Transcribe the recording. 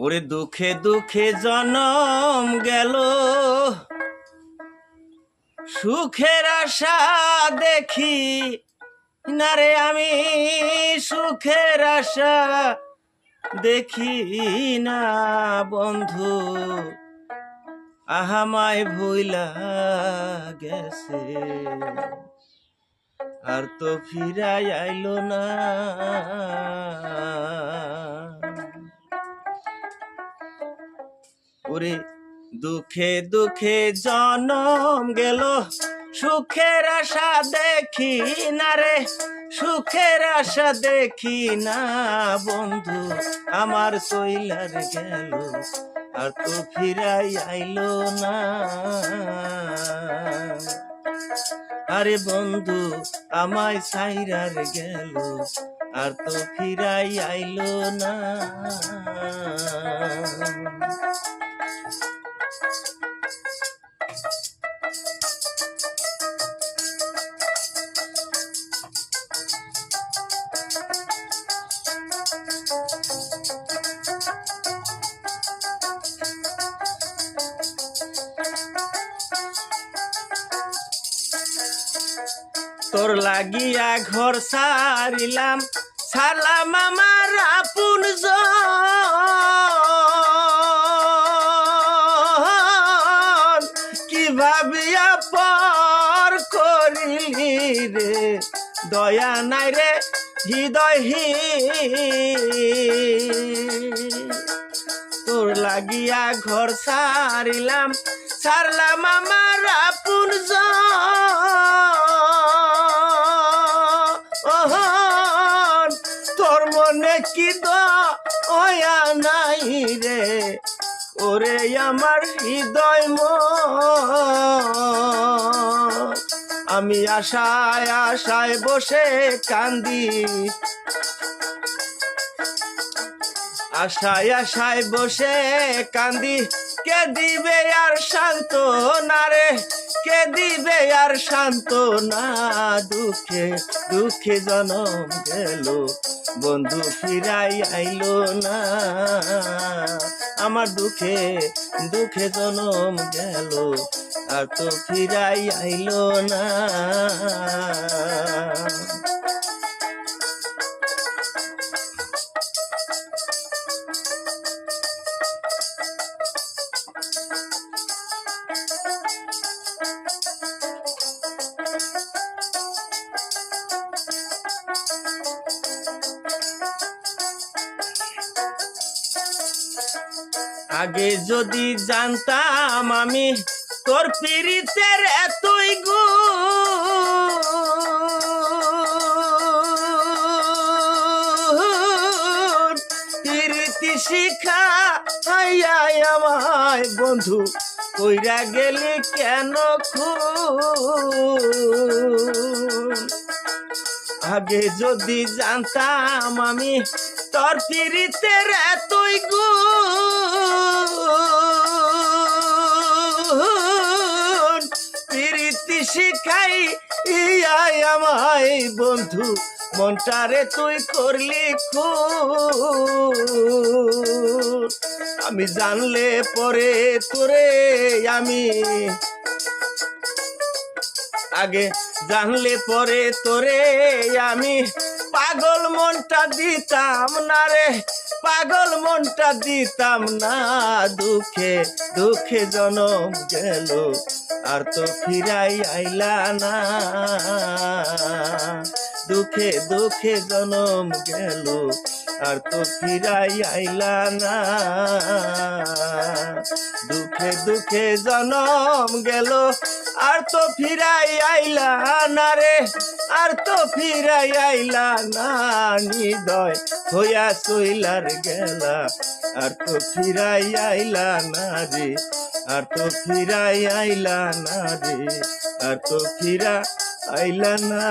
ওরে দুঃখে দুঃখে জনম গেল। সুখের আশা দেখি না রে আমি, সুখের আশা দেখি না বন্ধু। আহামায় ভুইলা গেছে। আর তো ফিরাই আইলো না। ওরে দুঃখে দুঃখে জনম গেল। সুখের আশা দেখি না রে, সুখের আশা দেখি না বন্ধু। আমার সইলার গেল, আর তো ফিরাই আইলো না। আরে বন্ধু, আমায় সাইরার গেল, আর তো ফিরাই আইলো না। তোর লাগিয়া ঘর সারিলাম। সারলাম আমার আপন। কি ভাবিয়া পর করিলি রে? দয়া নাই রে হৃদয়হী তোর লাগিয়া ঘর সারিলাম। সারলাম আমার আপন জন। তোর মনে কি দয়া নাই রে ওরে আমার হৃদয় মন। আমি আশায় আশায় বসে কান্দি আশায় আশায় বসে কান্দি কে দিবে আর শান্ত না রে কে দিবে আর শান্ত না দুঃখে দুঃখে জনম গেল, বন্ধু ফিরাই আইল না। আমার দুঃখে দুঃখে জনম গেল, আর তো ফিরাই আইল না। আগে যদি জানতাম আমি তোর পিরিতের এতই পীড়িতি শিখা আই, আমায় বন্ধু, কইরা গেলি কেন খুন? আগে যদি জানতাম আমি তোর পীড়িতের এতই গুণ। প্রীতি শিখাই, ইয়াই আমায় বন্ধু, মনটারে তুই করলি খুন। আমি জানলে পরে তোরে আমি আগে জানলে পরে তোরে আমি পাগল মনটা দিতাম না রে। পাগল মনটা দিতাম না, দুঃখে দুঃখে জনম গেল, আর তো ফিরাই আইলা না। দুঃখে দুঃখে জনম গেল আর তো ফিরাই আইলা না। দুঃখে দুঃখে জনম গেল, আর তো ফিরাই আইলা না রে। আর তো ফিরাই আইলা না, নিদয় হইয়া চইলার গেলা। আর তো ফিরাই আইলা না রে, আর তো ফিরাই আইলা না রে, আর তো ফিরা আইলা না।